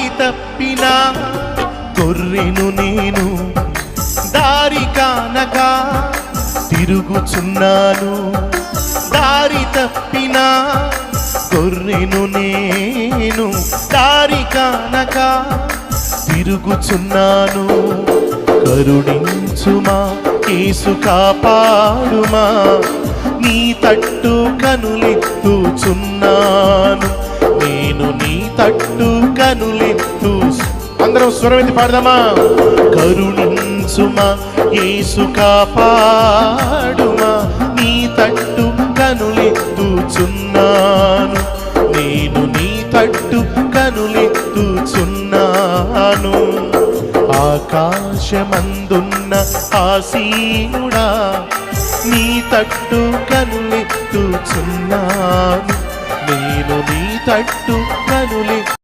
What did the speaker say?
దారి తప్పిన గొర్రెను నేను దారి కానక తిరుగుచున్నాను. దారి తప్పిన గొర్రెను నేను దారి కానక తిరుగుచున్నాను. కరుణించుమా కేసు కాపాడుమా నీ తట్టు కనులెత్తుచున్నాను. తట్టు కనులెత్తు. అందరం స్వరమెత్తి పాడదామా? కరుణించుమా యేసు కాపాడుమా నీ తట్టు కనులెత్తుచున్నాను. నేను నీ తట్టు కనులెత్తుచున్నాను. ఆకాశమందున్న ఆసీనుడా నీ తట్టు కనులెత్తుచున్నాను. నేను నీ తట్టు కనులెత్తుచున్నాను